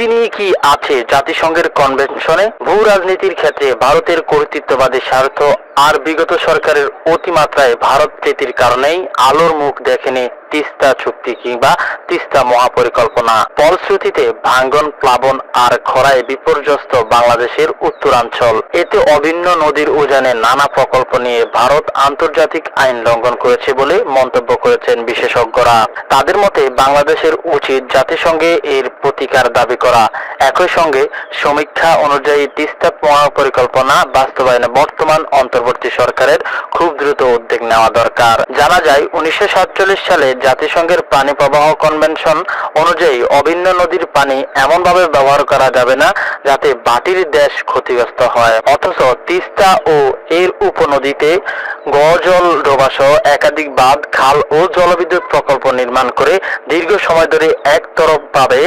দুর্দিনই কি আছে জাতিসংঘের কনভেনশনে ভূ রাজনীতির ক্ষেত্রে ভারতের কর্তৃত্ববাদী স্বার্থ আর বিগত সরকারের অতিমাত্রায় ভারত প্রীতির কারণেই আলোর মুখ দেখেনি তিস্তা চুক্তি কিংবা তিস্তা মহাপরিকল্পনা। ফলশ্রুতিতে ভাঙ্গন, প্লাবন আর খরায় বিপর্যস্ত বাংলাদেশের উত্তরাঞ্চল। এতে অভিন্ন নদীর উজানে নানা প্রকল্প নিয়ে ভারত আন্তর্জাতিক আইন লঙ্ঘন করেছে বলে মন্তব্য করেছেন বিশেষজ্ঞরা। তাদের মতে, বাংলাদেশের উচিত জাতিসংঘে এর প্রতিকার দাবি করা। একই সঙ্গে সমীক্ষা অনুযায়ী তিস্তা মহাপরিকল্পনা বাস্তবায়নে বর্তমান অন্তর্বর্তী সরকারের খুব দ্রুত উদ্যোগ নেওয়া দরকার। জানা যায়, উনিশশো সালে জাতিসংঘের পানি প্রবাহ কনভেনশন অনুযায়ী অভিন্ন নদীর পানি এমনভাবে ব্যবহার করা যাবে না, যাতে বাটির দেশ ক্ষতিগ্রস্ত হয়। অথচ তিস্তা ও এর উপনদীতে গজল ডোবাসহ একাধিক বাঁধ, খাল ও জলবিদ্যুৎ প্রকল্প নির্মাণ করে দীর্ঘ সময় ধরে একতরফভাবে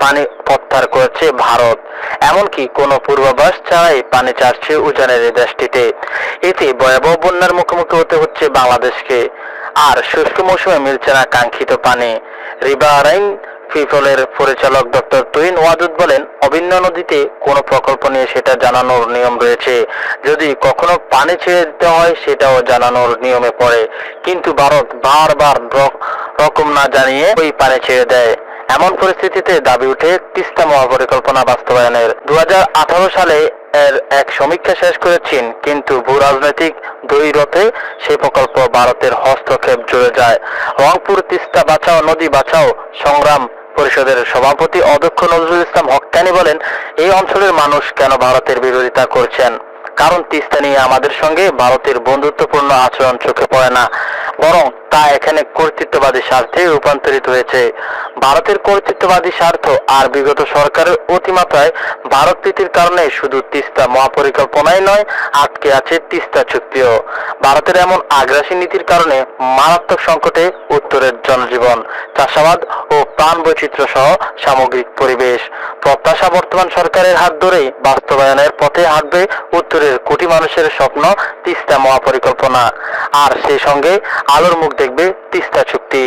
পানি প্রত্যাহার করেছে ভারত। এমনকি কোনো পূর্বাভাস ছাড়াই পানি চাচ্ছে উজানের দেশটিতে। এতে ভয়াবহ বন্যার মুখোমুখি হতে হচ্ছে বাংলাদেশকে। আর শুষ্ক মৌসুমে মিলছে না কাঙ্ক্ষিত পানি। রিভারাইন পিপলের পরিচালক ডক্টর তুইন ওয়াদুদ বলেন, অভিন্ন নদীতে কোনো প্রকল্প নিয়ে সেটা জানানোর নিয়ম রয়েছে। যদি কখনো পানি ছেড়ে দিতে হয়, সেটাও জানানোর নিয়মে পড়ে। কিন্তু ভারত বারবার রকম না জানিয়ে ওই পানি ছেড়ে দেয়। এমন পরিস্থিতিতে দাবি উঠে তিস্তা মহাপরিকল্পনা বাস্তবায়নের। দু সালে এর এক সমীক্ষা শেষ করে চীন, কিন্তু ভূ রাজনৈতিক দ্বৈরথে সেই প্রকল্প ভারতের হস্তক্ষেপ জুড়ে যায়। রংপুর, তিস্তা বাঁচাও, নদী বাঁচাও, সংগ্রাম পরিষদের সভাপতি অধ্যক্ষ নজরুল ইসলাম হক্কানি বলেন, এই অঞ্চলের মানুষ কেন ভারতের বিরোধিতা করছেন? কারণ তিস্তা নিয়ে আমাদের সঙ্গে ভারতের বন্ধুত্বপূর্ণ আচরণ চোখে পড়ে না। বরং তা এখানে কর্তৃত্ববাদী স্বার্থে রূপান্তরিত হয়েছে। ভারতের কর্তৃত্ববাদী স্বার্থ আর বিগত সরকারের অতিমাত্রায় ভারত প্রীতির কারণে শুধু তিস্তা মহাপরিকল্পনাই নয়, আটকে আছে তিস্তা চুক্তিও ভারতের এমন আগ্রাসী নীতির কারণে মারাত্মক সংকটে উত্তরের জনজীবন, চাষাবাদ ও প্রাণ বৈচিত্র্য সহ সামগ্রিক পরিবেশ। প্রত্যাশা বর্তমান সরকারের হাত ধরেই বাস্তবায়নের পথে হাঁটবে উত্তরের কোটি মানুষের স্বপ্ন তিস্তা মহাপরিকল্পনা। আর সেই সঙ্গে আলোর মুখ দেখবে তিস্তা চুক্তি।